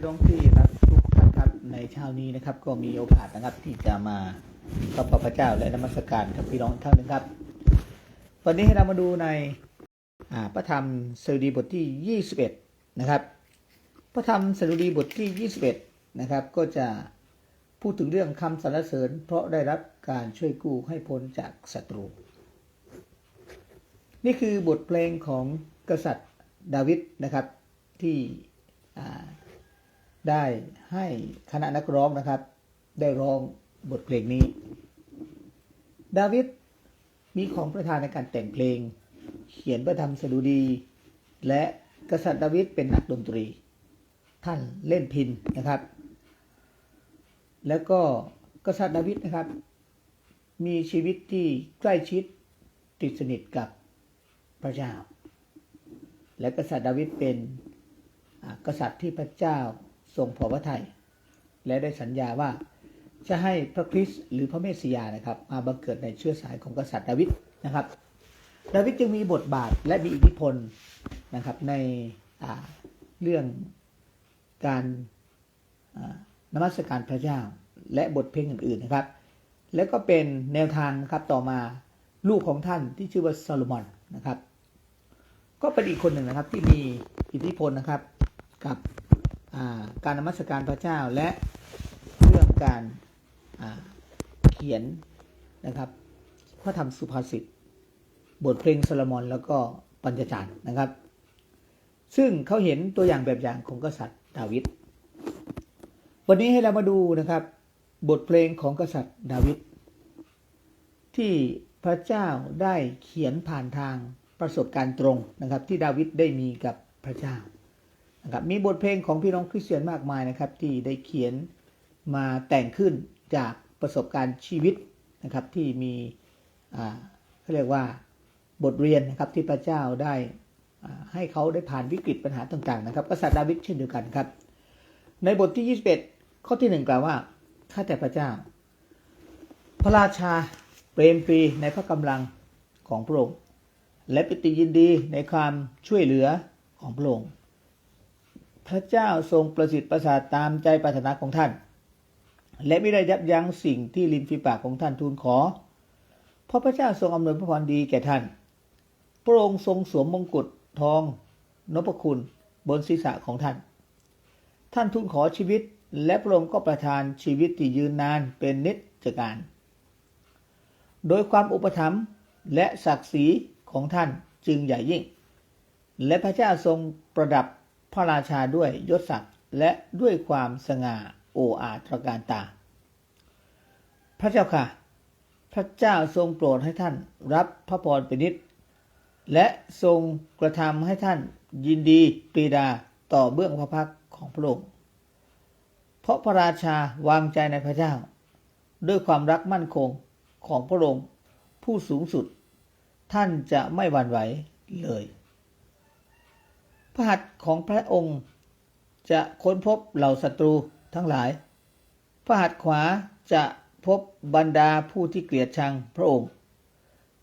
พี่น้องที่รักทุกท่านครับในเช้านี้นะครับ ก็มีโอกาสนะครับที่จะมาขอบพระเจ้าและนมัสการกับพี่น้องท่านนึงครับ วันนี้ให้เรามาดูในพระธรรมสดุดีบทที่ 21 นะครับ พระธรรมสดุดีบทที่ 21 นะครับ ก็จะพูดถึงเรื่องคำสรรเสริญ เพราะได้รับการช่วยกู้ให้พ้นจากศัตรู นี่คือบทเพลงของกษัตริย์ดาวิดนะครับที่ ได้ให้คณะนักร้องนะครับ ได้ร้องบทเพลงนี้ ดาวิดมีของประธานในการแต่งเพลง เขียนประธรรมสดุดี และกษัตริย์ดาวิดเป็นนักดนตรี ท่านเล่นพินนะครับ แล้วก็กษัตริย์ดาวิดนะครับ มีชีวิตที่ใกล้ชิดติดสนิทกับพระเจ้า และกษัตริย์ดาวิดเป็นกษัตริย์ที่พระเจ้า ทรงพอพระทัยและได้สัญญาว่าจะให้พระคริสต์หรือพระเมสสิยานะครับ มาบังเกิดในเชื้อสายของกษัตริย์ดาวิดนะครับ ดาวิดจึงมีบทบาทและมีอิทธิพลนะครับในเรื่องการนมัสการพระเจ้าและบทเพลงอื่นๆนะครับ แล้วก็เป็นแนวทางนะครับต่อมาลูกของท่านที่ชื่อว่าโซโลมอนนะครับ ก็เป็นอีกคนหนึ่งนะครับที่มีอิทธิพลนะครับกับ การนมัสการพระเจ้าและเรื่องการเขียนนะครับพระธรรมสุภาษิตบทเพลงโซโลมอนแล้วก็ปัญจจารนะครับ ซึ่งเขาเห็นตัวอย่างแบบอย่างของกษัตริย์ดาวิดวันนี้ให้เรามาดูนะครับ บทเพลงของกษัตริย์ดาวิดที่พระเจ้าได้เขียนผ่านทางประสบการณ์ตรงนะครับ ที่ดาวิดได้มีกับพระเจ้า นะครับมีบทเพลงของพี่น้องคริสเตียนมากมายนะครับที่ได้เขียนมาแต่งขึ้นจากประสบการณ์ชีวิตนะครับที่มีเขาเรียกว่าบทเรียนนะครับที่พระเจ้าได้ให้เขาได้ผ่านวิกฤตปัญหาต่างๆนะครับกษัตริย์ดาวิดเช่นเดียวกันครับ ในบทที่ 21 ข้อที่หนึ่งกล่าวว่าข้าแต่พระเจ้า พระราชาเปรมปรีในพระกำลังของพระองค์และปิติยินดีในความช่วยเหลือของพระองค์ พระเจ้าทรงประสิทธิ์ประสาทตามใจปรารถนาของท่าน และไม่ได้ยับยั้งสิ่งที่ริมฝีปากของท่านทูลขอ เพราะพระเจ้าทรงอำนวยพระพรดีแก่ท่าน พระองค์ทรงสวมมงกุฎทองนพคุณบนศีรษะของท่าน ท่านทูลขอชีวิต และพระองค์ก็ประทานชีวิตที่ยืนนานเป็นนิจการ โดยความอุปถัมภ์และศักดิ์ศรีของท่านจึงใหญ่ยิ่ง และพระเจ้าทรงประดับ พระราชาด้วยยศศักดิ์และด้วยความสง่าโออาตรการตา พระเจ้าค่ะ พระเจ้าทรงโปรดให้ท่านรับพระพรเป็นนิดและทรงกระทำให้ท่านยินดีปรีดาต่อเบื้องพระพักของพระองค์ เพราะพระราชาวางใจในพระเจ้า ด้วยความรักมั่นคงของพระองค์ผู้สูงสุด ท่านจะไม่หวั่นไหวเลย ระหัตถ์ของพระองค์ จะค้นพบเหล่าศัตรูทั้งหลาย พระหัตถ์ขวาจะพบบรรดาผู้ที่เกลียดชังพระองค์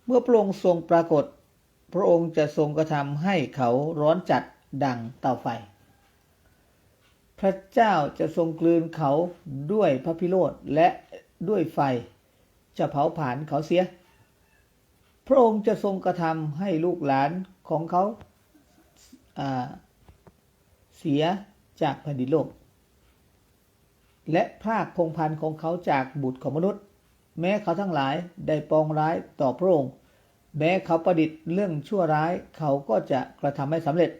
เมื่อพระองค์ทรงปรากฏ พระองค์จะทรงกระทำให้เขาร้อนจัดดังเตาไฟ พระเจ้าจะทรงกลืนเขาด้วยพระพิโรธและด้วยไฟ จะเผาผลาญเขาเสีย พระองค์จะทรงกระทำให้ลูกหลานของเขาอ่า เสียจากแผ่นดินโลก และพรากพงพันธ์ของเขาจากบุตรของมนุษย์ แม้เขาทั้งหลายได้ปองร้ายต่อพระองค์แม้เขาประดิษฐ์เรื่องชั่วร้ายเขาก็จะกระทำให้สำเร็จ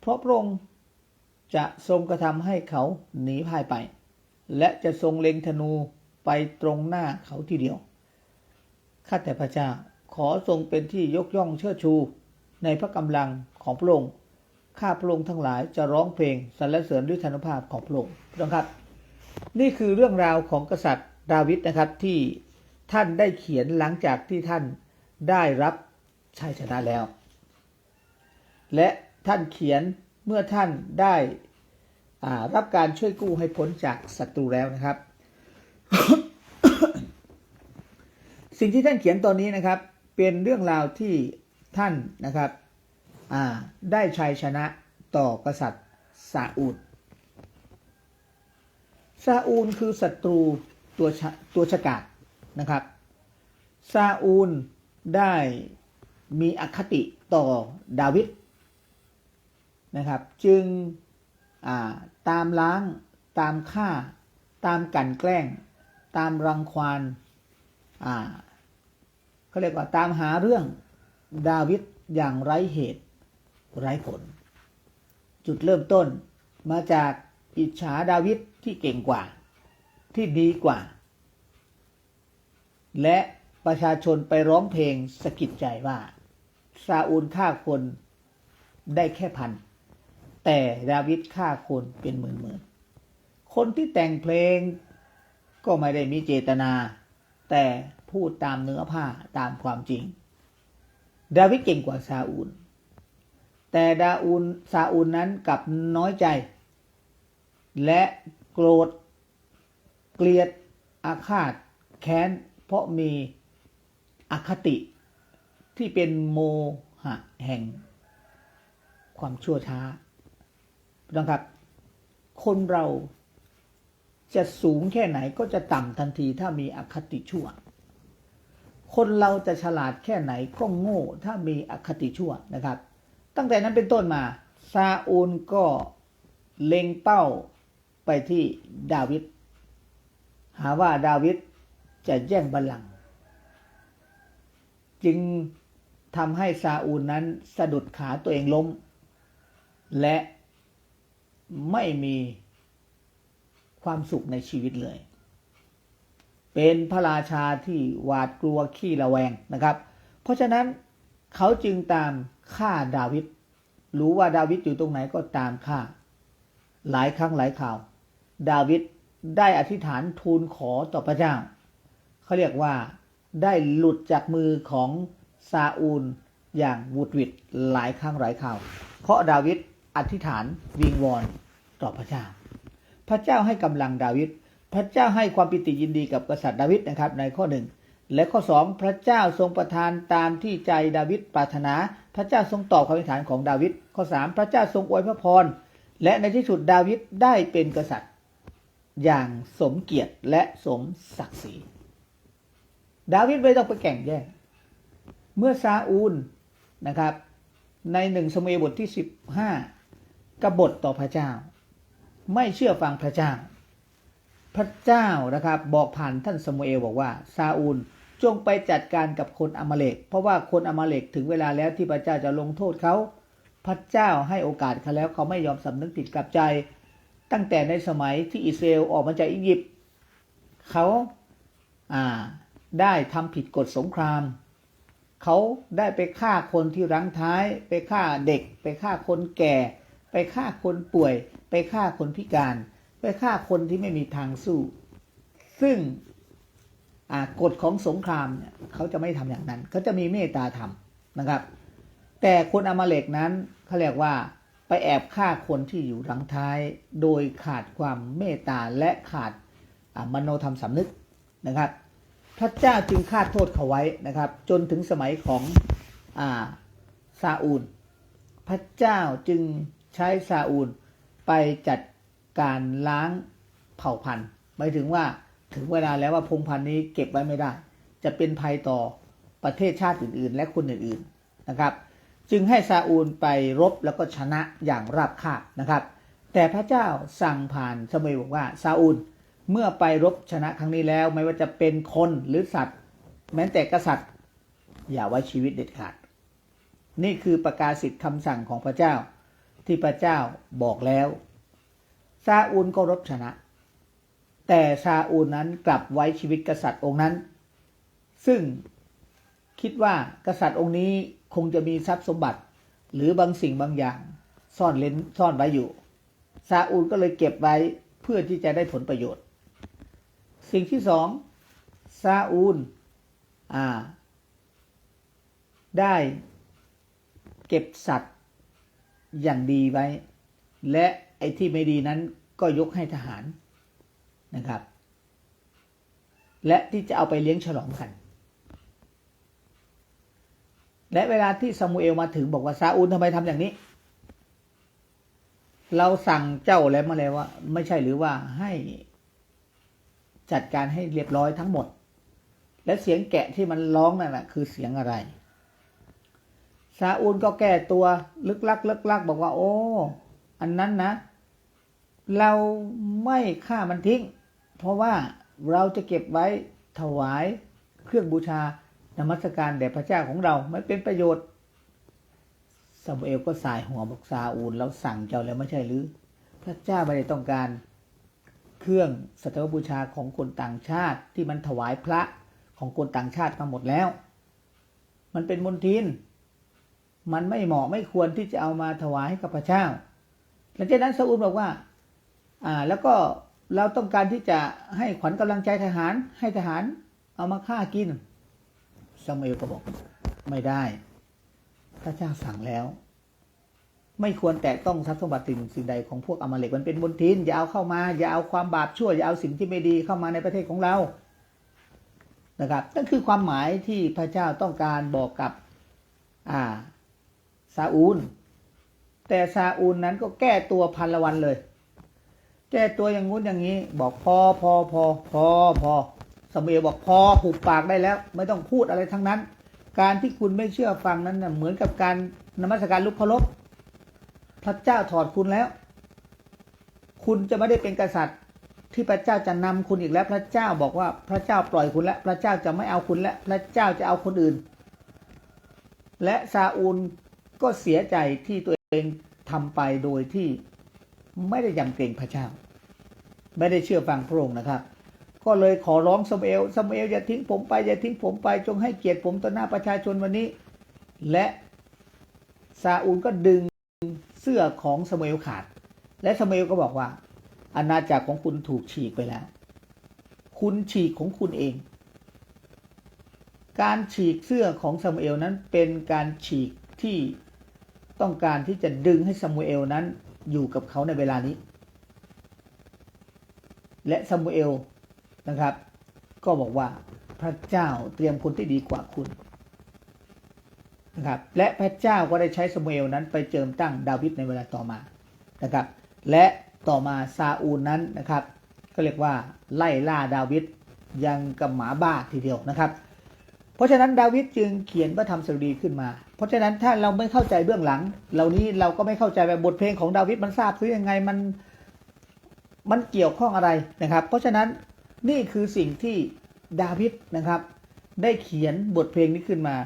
เพราะพระองค์จะทรงกระทำให้เขาหนีพ่ายไป และจะทรงเล็งธนูไปตรงหน้าเขาทีเดียว ข้าแต่พระเจ้าขอทรงเป็นที่ยกย่องเชิดชู ในพระกำลัง ของพระองค์ข้าพระองค์ทั้งหลายจะร้องเพลงสรรเสริญด้วยธนภาพของพระองค์น้องครับ นี่คือเรื่องราวของกษัตริย์ดาวิดนะครับที่ท่านได้เขียนหลังจากที่ท่านได้รับชัยชนะแล้ว และท่านเขียนเมื่อท่านได้รับการช่วยกู้ให้พ้นจากศัตรูแล้วนะครับ สิ่งที่ท่านเขียนตอนนี้นะครับ เป็นเรื่องราวที่ท่านนะครับ ได้ชัยชนะต่อกษัตริย์ซาอูลซาอูลคือศัตรูตัวตัวฉกาจนะครับ ซาอูลได้มีอคติต่อดาวิดนะครับ จึงาตามล้างตามฆ่า ตามกันแกล้ง ตามรังควานเขาเรียกว่าตามหาเรื่องดาวิดอย่างไร้เหตุ ไร้ผล จุดเริ่มต้นมาจากอิจฉาดาวิดที่เก่งกว่า ที่ดีกว่า และประชาชนไปร้องเพลงสะกิดใจว่าซาอูลฆ่าคนได้แค่พัน แต่ดาวิดฆ่าคนเป็นหมื่นหมื่นๆคนที่แต่งเพลงก็ไม่ได้มีเจตนา แต่พูดตามเนื้อผ้าตามความจริง ดาวิดเก่งกว่าซาอูล แต่ดาอูลซาอูลนั้นกลับน้อยใจ และโกรธ เกลียดอาฆาต แค้น เพราะมีอคติที่เป็นโมหะแห่ง ความชั่วช้านะครับ คนเราจะสูงแค่ไหนก็จะต่ำทันทีถ้ามีอคติชั่ว คนเราจะฉลาดแค่ไหนก็โง่ถ้ามีอคติชั่วนะครับ ตั้งแต่นั้นเป็นต้นมา ซาอูลก็เล็งเป้าไปที่ดาวิดหาว่าดาวิดจะแย่งบัลลังก์จึงทำให้ซาอูลนั้นสะดุดขาตัวเองล้ม และไม่มีความสุขในชีวิตเลย เป็นพระราชาที่หวาดกลัวขี้ระแวงนะครับ เพราะฉะนั้นเขาจึงตาม ฆ่าดาวิดรู้ว่าดาวิดอยู่ตรงไหนก็ตามฆ่า หลายครั้งหลายข่าว ดาวิดได้อธิษฐานทูลขอต่อพระเจ้าเขาเรียกว่าได้หลุดจากมือของซาอูลอย่างวุดวิดหลายครั้งหลายข่าว เพราะดาวิดอธิษฐานวิงวอนต่อพระเจ้า พระเจ้าให้กำลังดาวิดพระเจ้าให้ความปิติยินดีกับกษัตริย์ดาวิดนะครับ ในข้อหนึ่ง และข้อสองพระเจ้าทรงประทานตามที่ใจดาวิดปรารถนา พระเจ้าทรงตอบคำอธิษฐานของดาวิดข้อสามพระเจ้าทรงอวยพระพรและในที่สุดดาวิดได้เป็นกษัตริย์ อย่างสมเกียรติและสมศักดิ์ศรีดาวิดไม่ต้องไปแข่งแย่งเมื่อซาอูลนะครับ ในหนึ่งสมัยบทที่สิบห้ากบฏต่อพระเจ้า ไม่เชื่อฟังพระเจ้า พระเจ้านะครับ บอกผ่านท่านสมุเอลบอกว่าซาอูล จงไปจัดการกับคนอมาเลก เพราะว่าคนอมาเลกถึงเวลาแล้วที่พระเจ้าจะลงโทษเขา พระเจ้าให้โอกาสเขาแล้วเขาไม่ยอมสำนึกผิดกลับใจ ตั้งแต่ในสมัยที่อิสราเอลออกมาจากอียิปต์เขาอ่าได้ทำผิดกฎสงคราม เขาได้ไปฆ่าคนที่รั้งท้าย ไปฆ่าเด็ก ไปฆ่าคนแก่ ไปฆ่าคนป่วย ไปฆ่าคนพิการ ไปฆ่าคนที่ไม่มีทางสู้ ซึ่ง กฎของสงครามเนี่ยเขาจะไม่ทำอย่างนั้นเขาจะมีเมตตาธรรมนะครับ แต่คนอมาเลกนั้นเขาเรียกว่าไปแอบฆ่าคนที่อยู่รังท้าย โดยขาดความเมตตาและขาดมโนธรรมสำนึกนะครับ พระเจ้าจึงคาดโทษเขาไว้นะครับ จนถึงสมัยของอาซาอูล พระเจ้าจึงใช้ซาอูลไปจัดการล้างเผ่าพันธุ์หมายถึงว่า ถึงเวลาแล้วว่าพงพันธุ์นี้เก็บไว้ไม่ได้ จะเป็นภัยต่อประเทศชาติอื่น ๆ และคนอื่นๆนะครับ จึงให้ซาอูลไปรบแล้วก็ชนะอย่างราบคาบนะครับ แต่พระเจ้าสั่งผ่านสมัยบอกว่าซาอูลเมื่อไปรบชนะครั้งนี้แล้ว ไม่ว่าจะเป็นคนหรือสัตว์ แม้แต่กษัตริย์ อย่าไว้ชีวิตเด็ดขาด นี่คือประกาศสิทธิ์คำสั่งของพระเจ้าที่พระเจ้าบอกแล้วซาอูลก็รบชนะ แต่ซาอูลนั้นกลับไว้ชีวิตกษัตริย์องค์นั้น ซึ่งคิดว่ากษัตริย์องค์นี้คงจะมีทรัพย์สมบัติ หรือบางสิ่งบางอย่าง ซ่อนเล้นซ่อนไว้อยู่ซาอูลก็เลยเก็บไว้เพื่อที่จะได้ผลประโยชน์ สิ่งที่สองซาอูลอ่า ได้เก็บสัตว์อย่างดีไว้ และไอ้ที่ไม่ดีนั้นก็ยกให้ทหาร นะครับ และที่จะเอาไปเลี้ยงฉลองกัน และเวลาที่ซามูเอลมาถึงบอกว่าซาอูลทำไมทำอย่างนี้ เราสั่งเจ้าแล้วมาแล้วว่า ไม่ใช่หรือว่าให้จัดการให้เรียบร้อยทั้งหมด และเสียงแกะที่มันร้องนั่นแหละคือเสียงอะไรซาอูลก็แก้ตัวลึกลัก ลึกลัก บอกว่า โอ้ อันนั้นนะ เราไม่ฆ่ามันทิ้ง เพราะว่าเราจะเก็บไว้ถวายเครื่องบูชานมัสการแด่พระเจ้าของเราไม่เป็นประโยชน์ซามูเอลก็สายหัวบอกซาอูลเราสั่งเจ้าแล้วไม่ใช่หรือ พระเจ้าไม่ได้ต้องการเครื่องสัตวบูชาของคนต่างชาติที่มันถวายพระของคนต่างชาติมาหมดแล้ว มันเป็นมนทิน มันไม่เหมาะไม่ควรที่จะเอามาถวายให้กับพระเจ้าหลังจากนั้นซาอูลบอกว่า อ่า แล้วก็ เราต้องการที่จะให้ขวัญกำลังใจทหาร ให้ทหารเอามาฆ่ากินซามูเอลก็บอกไม่ได้พระเจ้าสั่งแล้ว ไม่ควรแตะต้องทรัพย์สมบัติสิ่งใดของพวกอมาเลกมันเป็นบนทินอย่าเอาเข้ามา อย่าเอาความบาปชั่วอย่าเอาสิ่งที่ไม่ดีเข้ามาในประเทศของเรานะครับนั่นคือความหมายที่พระเจ้าต้องการบอกกับอ่าซาอูล แต่ซาอูลนั้นก็แก้ตัวพันละวันเลย แก้ตัวอย่างงู้นอย่างนี้ บอกพอพอพอพอพอสมัยบอกพอหุบปากได้แล้ว ไม่ต้องพูดอะไรทั้งนั้น การที่คุณไม่เชื่อฟังนั้นนะเหมือนกับการนมัสการลุกเคารพพระเจ้าถอดคุณแล้ว คุณจะไม่ได้เป็นกษัตริย์ ที่พระเจ้าจะนำคุณอีกแล้ว พระเจ้าบอกว่าพระเจ้าปล่อยคุณแล้ว พระเจ้าจะไม่เอาคุณแล้ว พระเจ้าจะเอาคนอื่น และซาอูลก็เสียใจที่ตัวเองทำไปโดยที่ ไม่ได้ยำเกรงพระเจ้า ไม่ได้เชื่อฟังพระองค์นะครับ ก็เลยขอร้องสมเอลสมเอลอย่าทิ้งผมไปอย่าทิ้งผมไปจงให้เกียรติผมต่อหน้าประชาชนวันนี้ และซาอูลก็ดึงเสื้อของสมเอลขาด และสมเอลก็บอกว่า อาณาจักรของคุณถูกฉีกไปแล้ว คุณฉีกของคุณเอง การฉีกเสื้อของซามูเอลนั้นเป็นการฉีกที่ต้องการที่จะดึงให้ซามูเอลนั้น อยู่กับเขาในเวลานี้ และซามูเอลนะครับ ก็บอกว่าพระเจ้าเตรียมคนที่ดีกว่าคุณนะครับและพระเจ้าก็ได้ใช้ซามูเอลนั้นไปเจิมตั้งดาวิดในเวลาต่อมานะครับ และต่อมาซาอูลนั้นนะครับ ก็เรียกว่าไล่ล่าดาวิดยังกับหมาบ้าทีเดียวนะครับ เพราะฉะนั้นดาวิดจึงเขียนพระธรรมสดุดีขึ้นมา เพราะฉะนั้นถ้าเราไม่เข้าใจเบื้องหลัง เหล่านี้เราก็ไม่เข้าใจว่าบทเพลงของดาวิดมันทราบซื้อยังไงมันมันเกี่ยวข้องอะไรนะครับ เพราะฉะนั้นนี่คือสิ่งที่ดาวิดนะครับ ได้เขียนบทเพลงนี้ขึ้นมา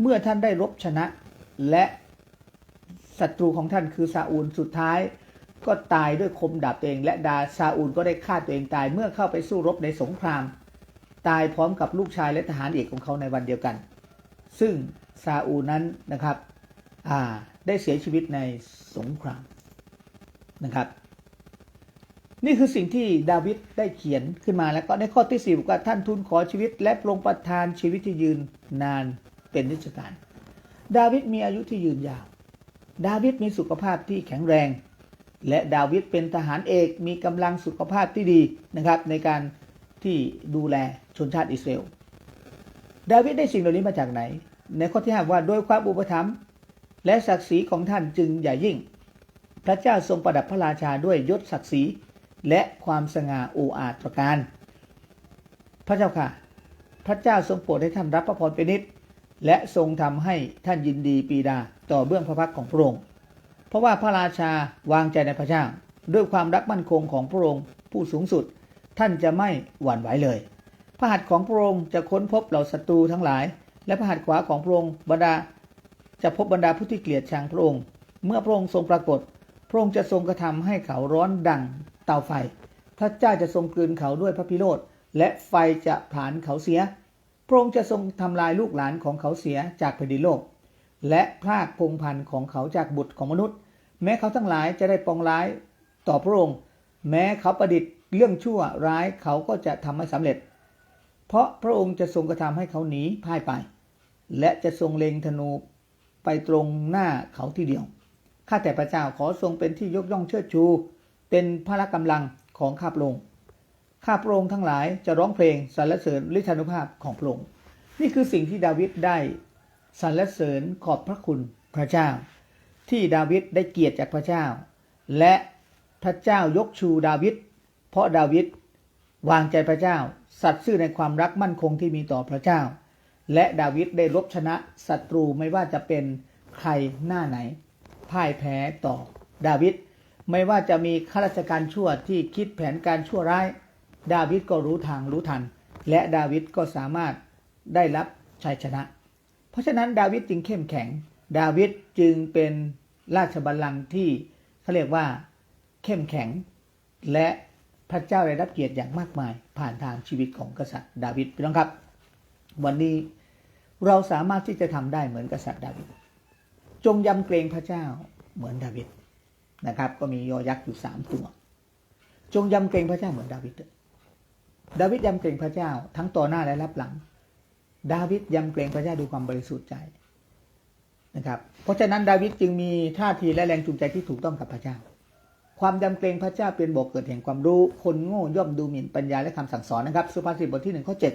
เมื่อท่านได้รบชนะและศัตรูของท่านคือซาอูลสุดท้าย ก็ตายด้วยคมดาบตัวเอง และดาซาอูลก็ได้ฆ่าตัวเองตายเมื่อเข้าไปสู้รบในสงคราม ตายพร้อมกับลูกชายและทหารเอกของเขาในวันเดียวกัน ซึ่งซาอูนั้นนะครับได้เสียชีวิตในสงครามนะครับ นี่คือสิ่งที่ดาวิดได้เขียนขึ้นมาแล้วก็ในข้อที่สี่บอกว่าท่านทูลขอชีวิต และปรงประทานชีวิตที่ยืนนานเป็นนิจการ ดาวิดมีอายุที่ยืนยาว ดาวิดมีสุขภาพที่แข็งแรง และดาวิดเป็นทหารเอกมีกำลังสุขภาพที่ดีนะครับ ในการที่ดูแล ชนชาติอิสราเอลดาวิดได้สิ่งเหล่านี้มาจากไหน ในข้อที่ห้าว่าโดยความอุปถัมภ์และศักดิ์ศรีของท่านจึงใหญ่ยิ่ง พระเจ้าทรงประดับพระราชาด้วยยศศักดิ์ศรีและความสง่าโออาตรการ พระเจ้าค่ะ พระเจ้าทรงโปรดให้ท่านรับพระพรเป็นนิดและทรงทำให้ท่านยินดีปีดาต่อเบื้องพระพักของพระองค์ เพราะว่าพระราชาวางใจในพระเจ้า ด้วยความรักมั่นคงของพระองค์ผู้สูงสุด ท่านจะไม่หวั่นไหวเลย ระหัตถ์ของพระองค์จะค้นพบเหล่าศัตรูทั้งหลาย และพระหัตถ์ขวาของพระองค์บรรดา จะพบบรรดาผู้ที่เกลียดชังพระองค์ เมื่อพระองค์ทรงปรากฏ พระองค์จะทรงกระทำให้เขาร้อนดังเตาไฟ พระเจ้าจะทรงกลืนเขาด้วยพระพิโรธและไฟจะผานเขาเสีย พระองค์จะทรงทำลายลูกหลานของเขาเสียจากแผ่นดินโลก และพรากพงพันธุ์ของเขาจากบุตรของมนุษย์ แม้เขาทั้งหลายจะได้ปองร้ายต่อพระองค์ แม้เขาประดิษฐ์เรื่องชั่วร้ายเขาก็จะทำให้สำเร็จ เพราะพระองค์จะทรงกระทำให้เขาหนีพ่ายไป และจะทรงเล็งธนูไปตรงหน้าเขาทีเดียว ข้าแต่พระเจ้าขอทรงเป็นที่ยกย่องเชิดชู เป็นพระกำลังของข้าพระองค์ ข้าพระองค์ทั้งหลายจะร้องเพลงสรรเสริญฤทธานุภาพของพระองค์ นี่คือสิ่งที่ดาวิดได้สรรเสริญขอบพระคุณพระเจ้า ที่ดาวิดได้เกียรติจากพระเจ้า และพระเจ้ายกชูดาวิดเพราะดาวิด วางใจพระเจ้า สัตย์ซื่อในความรักมั่นคงที่มีต่อพระเจ้า และดาวิดได้รบชนะศัตรูไม่ว่าจะเป็นใครหน้าไหน พ่ายแพ้ต่อดาวิดไม่ว่าจะมีข้าราชการชั่วที่คิดแผนการชั่วร้าย ดาวิดก็รู้ทางรู้ทัน และดาวิดก็สามารถได้รับชัยชนะ เพราะฉะนั้นดาวิดจึงเข้มแข็ง ดาวิดจึงเป็นราชบัลลังก์ที่เขาเรียกว่าเข้มแข็ง และ พระเจ้าได้รับเกียรติอย่างมากมาย ผ่านทางชีวิตของกษัตริย์ดาวิดพี่น้องครับ วันนี้เราสามารถที่จะทำได้เหมือนกษัตริย์ดาวิดจงยำเกรงพระเจ้าเหมือนดาวิดนะครับ ก็มียอยักษ์อยู่สามตัว จงยำเกรงพระเจ้าเหมือนดาวิดดาวิดยำเกรงพระเจ้าทั้งต่อหน้าและรับหลัง ดาวิดยำเกรงพระเจ้าด้วยความบริสุทธิ์ใจนะครับ เพราะฉะนั้นดาวิดจึงมีท่าทีและแรงจูงใจที่ถูกต้องกับพระเจ้า ความยำเกรงพระเจ้าเป็นบอกเกิดแห่งความรู้ คนโง่ย่อมดูหมิ่นปัญญาและคำสั่งสอนนะครับ สุภาษิตบทที่หนึ่งข้อเจ็ด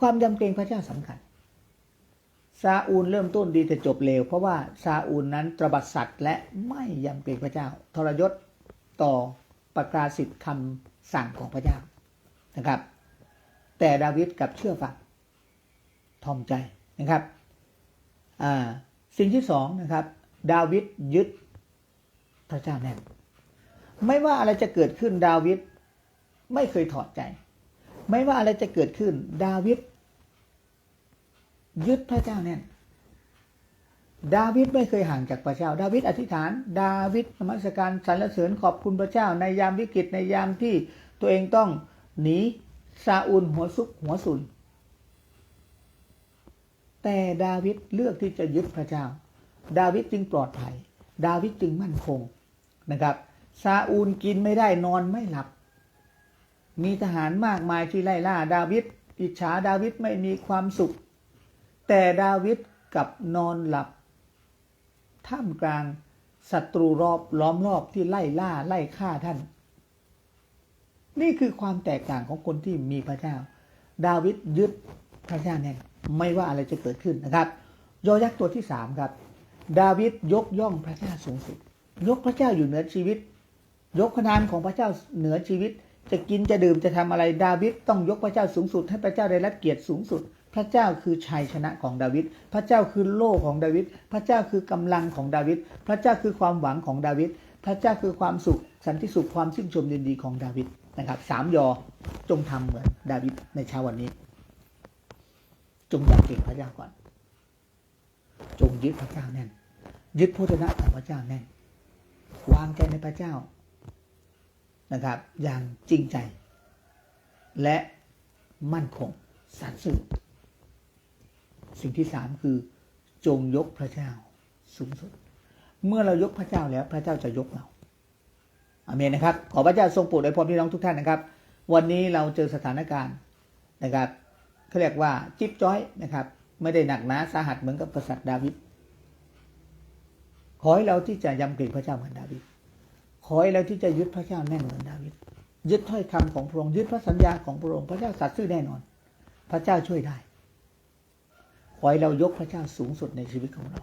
ความยำเกรงพระเจ้าสำคัญ ซาอูลเริ่มต้นดีแต่จบเลว เพราะว่าซาอูลนั้นตรบัดสัตว์และไม่ยำเกรงพระเจ้า ทรยศต่อประกาศสิทธิ์คำสั่งของพระเจ้านะครับ แต่ดาวิดกลับเชื่อฟังทอมใจนะครับอ่าสิ่งที่สองนะครับ ดาวิดยึด พระเจ้าแน่นไม่ว่าอะไรจะเกิดขึ้นดาวิดไม่เคยถอดใจ ไม่ว่าอะไรจะเกิดขึ้น ดาวิดยึดพระเจ้าแน่น ดาวิดไม่เคยห่างจากพระเจ้า ดาวิดอธิษฐาน ดาวิดนมัสการสรรเสริญขอบคุณพระเจ้า ในยามวิกฤตในยามที่ตัวเองต้องหนีซาอูลหัวซุกหัวสุน แต่ดาวิดเลือกที่จะยึดพระเจ้า ดาวิดจึงปลอดภัย ดาวิดจึงมั่นคง นะครับซาอูลกินไม่ได้นอนไม่หลับ มีทหารมากมายที่ไล่ล่าดาวิดอิจฉาดาวิดไม่มีความสุข แต่ดาวิดกับนอนหลับ ท่ามกลางศัตรูรอบล้อมรอบที่ไล่ล่าไล่ฆ่าท่าน นี่คือความแตกต่างของคนที่มีพระเจ้า ดาวิดยึดพระเจ้าแน่นไม่ว่าอะไรจะเกิดขึ้นนะครับยอยักษ์ตัวที่สามครับ ดาวิดยกย่องพระเจ้าสูงสุด ยกพระเจ้าอยู่เหนือชีวิต ยกพระนามของพระเจ้าเหนือชีวิต จะกินจะดื่มจะทำอะไรดาวิดต้องยกพระเจ้าสูงสุด ให้พระเจ้าได้รับเกียรติสูงสุด พระเจ้าคือชัยชนะของดาวิดพระเจ้าคือโล่ของดาวิดพระเจ้าคือกำลังของดาวิดพระเจ้าคือความหวังของดาวิดพระเจ้าคือความสุขสันติสุขความชื่นชมยินดีของดาวิดนะครับสามยอจงทำเหมือนดาวิดในเช้าวันนี้ จงอยากเก่งพระเจ้าก่อน จงยึดพระเจ้าแน่นยึดพระชนะของพระเจ้าแน่น วางใจในพระเจ้านะครับ อย่างจริงใจ และมั่นคงสัตย์ซื่อสิ่งที่สามคือจงยกพระเจ้าสูงสุด เมื่อเรายกพระเจ้าแล้วพระเจ้าจะยกเราอาเมนนะครับ ขอพระเจ้าทรงโปรดโดยพรพี่น้องทุกท่านนะครับ วันนี้เราเจอสถานการณ์นะครับเขาเรียกว่าจิ๊บจ้อยนะครับ ไม่ได้หนักหนาสาหัสเหมือนกับกษัตริย์ดาวิด อให้เราที่จะยำเกรงพระเจ้าเหมือนดาวิดขอให้เราที่จะยึดพระเจ้าแน่นเหมือนดาวิดยึดถ้อยคำของพระองค์ยึดพระสัญญาของพระองค์พระเจ้าสัตย์ซื่อแน่นอน พระเจ้าช่วยได้ขอให้เรายกพระเจ้าสูงสุดในชีวิตของเรา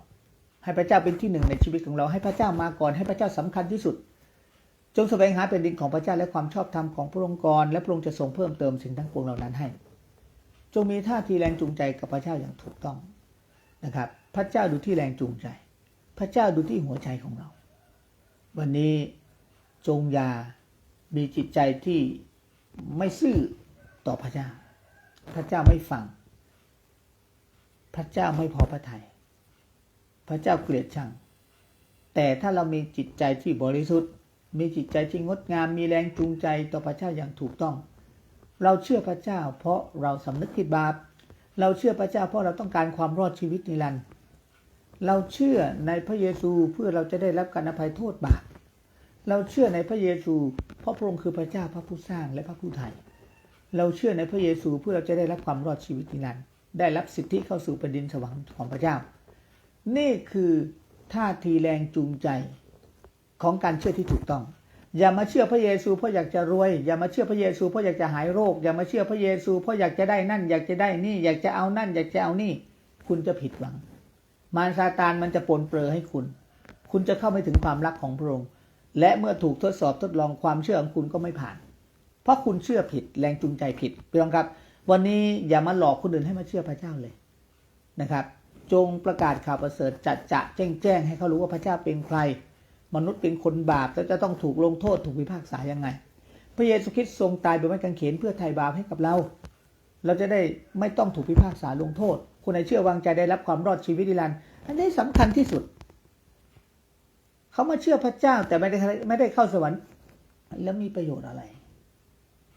ให้พระเจ้าเป็นที่หนึ่งในชีวิตของเรา ให้พระเจ้ามาก่อนให้พระเจ้าสำคัญที่สุด จงแสวงหาเป็นดินของพระเจ้าและความชอบธรรมของพระองค์ก่อนและพระองค์จะทรงเพิ่มเติมสิ่งทั้งปวงเหล่านั้นให้ จงมีท่าทีแรงจูงใจกับพระเจ้าอย่างถูกต้องนะครับ พระเจ้าดูที่แรงจูงใจ พระเจ้าดูที่หัวใจของเรา วันนี้จงอย่ามีจิตใจที่ไม่ซื่อต่อพระเจ้า พระเจ้าไม่ฟัง พระเจ้าไม่พอพระทยัยพระเจ้าเกลียดชัง แต่ถ้าเรามีจิตใจที่บริสุทธิ์ มีจิตใจที่งดงาม มีแรงจูงใจต่อพระเจ้าอย่างถูกต้อง เราเชื่อพระเจ้า เพราะเราสำนึกผิดบาป เราเชื่อพระเจ้าเพราะเราต้องการความรอดชีวิตนิรันดร์ เราเชื่อในพระเยซูเพื่อเราจะได้รับการอภัยโทษบาป เราเชื่อในพระเยซู เพราะพระองค์คือพระเจ้าพระผู้สร้างและพระผู้ไถ่ เราเชื่อในพระเยซูเพื่อเราจะได้รับความรอดชีวิตนิรันดร์ ได้รับสิทธิเข้าสู่แผ่นดินสวรรค์ของพระเจ้า นี่คือท่าทีแรงจูงใจของการเชื่อที่ถูกต้อง อย่ามาเชื่อพระเยซูเพราะอยากจะรวย อย่ามาเชื่อพระเยซูเพราะอยากจะหายโรค อย่ามาเชื่อพระเยซูเพราะอยากจะได้นั่น อยากจะได้นี่ อยากจะเอานั่น อยากจะเอานี่ คุณจะผิดหวัง มารซาตานมันจะปนเปื้อให้คุณ คุณจะเข้าไม่ถึงความรักของพระองค์ และเมื่อถูกทดสอบทดลองความเชื่อของคุณก็ไม่ผ่าน เพราะคุณเชื่อผิดแรงจูงใจผิดพี่น้องครับ วันนี้อย่ามาหลอกคนอื่นให้มาเชื่อพระเจ้าเลยนะครับ จงประกาศข่าวประเสริฐจัดจะแจ้งแจ้งให้เขารู้ว่าพระเจ้าเป็นใคร มนุษย์เป็นคนบาปแล้วจะต้องถูกลงโทษถูกพิพากษายังไง พระเยซูคริสต์ทรงตายบนไม้กางเขนเพื่อไถ่บาปให้กับเรา เราจะได้ไม่ต้องถูกพิพากษาลงโทษ คนไหนเชื่อวางใจได้รับความรอดชีวิตนิรันดร์อันนี้สำคัญที่สุด เขามาเชื่อพระเจ้าแต่ไม่ได้ไม่ได้เข้าสวรรค์ แล้วมีประโยชน์อะไร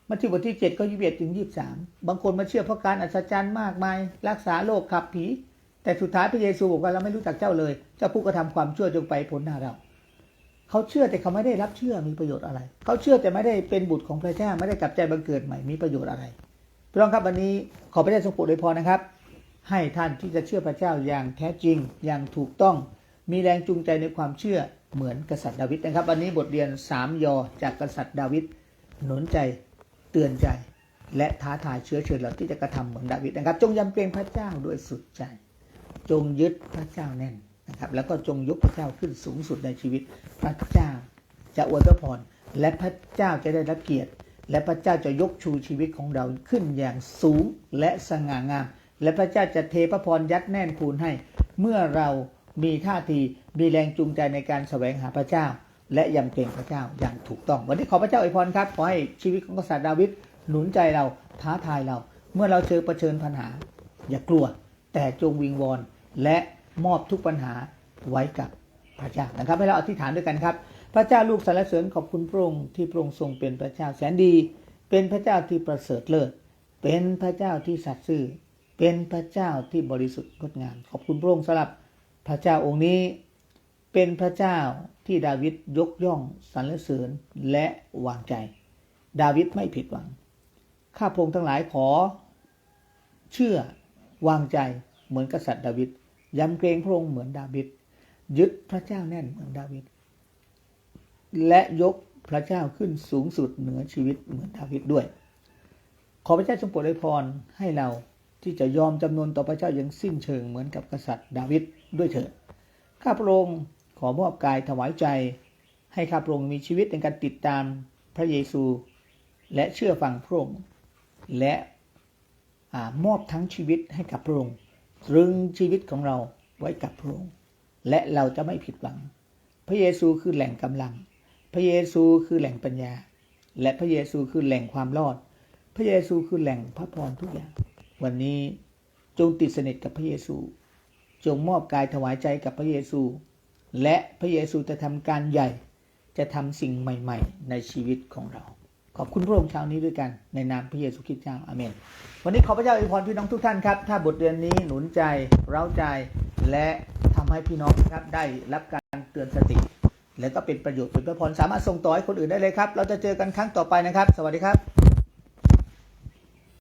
มัทธิวบทที่เจ็ดก็ยี่สิบเอ็ดถึงยี่สิบสามบางคนมาเชื่อเพราะการอัศจรรย์มากมาย รักษาโรคขับผี แต่สุดท้ายพระเยซูบอกว่าเราไม่รู้จักเจ้าเลย เจ้าผู้กระทำความชั่วจงไปพ้นหน้าเรา เขาเชื่อแต่เขาไม่ได้รับเชื่อมีประโยชน์อะไร เขาเชื่อแต่ไม่ได้เป็นบุตรของพระเจ้าไม่ได้กลับใจบังเกิดใหม่มีประโยชน์อะไรพี่น้องครับวันนี้ขอพระเจ้าทรงโปรดอวยพรนะครับ ให้ท่านที่จะเชื่อพระเจ้าอย่างแท้จริงอย่างถูกต้อง มีแรงจูงใจในความเชื่อเหมือนกษัตริย์ดาวิดนะครับ วันนี้บทเรียนสามยอจากกษัตริย์ดาวิดหนุนใจเตือนใจ และท้าทายเชื้อเชิญเราที่จะกระทำเหมือนดาวิดนะครับ จงยำเกรงพระเจ้าด้วยสุดใจ จงยึดพระเจ้าแน่นนะครับ แล้วก็จงยกพระเจ้าขึ้นสูงสุดในชีวิต พระเจ้าจะอวยพระพรและพระเจ้าจะได้รับเกียรติ และพระเจ้าจะยกชูชีวิตของเราขึ้นอย่างสูงและสง่างาม และพระเจ้าจะเทพระพรยัดแน่นคูณให้ เมื่อเรามีท่าทีมีแรงจูงใจในการแสวงหาพระเจ้า และยำเกรงพระเจ้าอย่างถูกต้อง วันนี้ขอพระเจ้าอวยพรครับขอให้ชีวิตของกษัตริย์ดาวิดหนุนใจเราท้าทายเรา เมื่อเราเจอเผชิญปัญหา อย่ากลัว แต่จงวิงวอนและมอบทุกปัญหาไว้กับพระเจ้านะครับ ให้เราอธิษฐานด้วยกันครับ พระเจ้าลูกสรรเสริญขอบคุณพระองค์ที่พระองค์ทรงเป็นพระเจ้าแสนดี เป็นพระเจ้าที่ประเสริฐเลิศเป็นพระเจ้าที่สัตย์ซื่อ เป็นพระเจ้าที่บริสุทธิ์งดงาม ขอบคุณพระองค์สำหรับพระเจ้าองค์นี้ เป็นพระเจ้าที่ดาวิดยกย่องสรรเสริญและวางใจ ดาวิดไม่ผิดหวัง ข้าพงค์ทั้งหลายขอ เชื่อวางใจเหมือนกษัตริย์ดาวิดยำเกรงพระองค์เหมือนดาวิดยึดพระเจ้าแน่นเหมือนดาวิดและยกพระเจ้าขึ้นสูงสุดเหนือชีวิตเหมือนดาวิดด้วย ขอพระเจ้าทรงโปรดอวยพรให้เรา ที่จะยอมจำนนต่อพระเจ้าอย่างสิ้นเชิงเหมือนกับกษัตริย์ดาวิดด้วยเถิดข้าพระองค์ขอมอบกายถวายใจ ให้ข้าพระองค์มีชีวิตในการติดตามพระเยซู และเชื่อฟังพระองค์และอมอบทั้งชีวิตให้กับพระองค์ตรึงชีวิตของเราไว้กับพระองค์และเราจะไม่ผิดหวัง พระเยซูคือแหล่งกำลัง พระเยซูคือแหล่งปัญญา และพระเยซูคือแหล่งความรอด พระเยซูคือแหล่งพระพรทุกอย่าง วันนี้จงติดสนิทกับพระเยซู จงมอบกายถวายใจกับพระเยซู และพระเยซูจะทำการใหญ่ จะทำสิ่งใหม่ ๆ ในชีวิตของเรา ขอบคุณพระองค์เช้านี้ด้วยกันในนามพระเยซูคริสต์เจ้าอาเมน วันนี้ขอพระเจ้าอวยพรพี่น้องทุกท่านครับ ถ้าบทเรียนนี้หนุนใจเร้าใจและทำให้พี่น้องครับได้รับการเตือนสติ และก็เป็นประโยชน์เป็นพระพรสามารถส่งต่อให้คนอื่นได้เลยครับ เราจะเจอกันครั้งต่อไปนะครับ สวัสดีครับ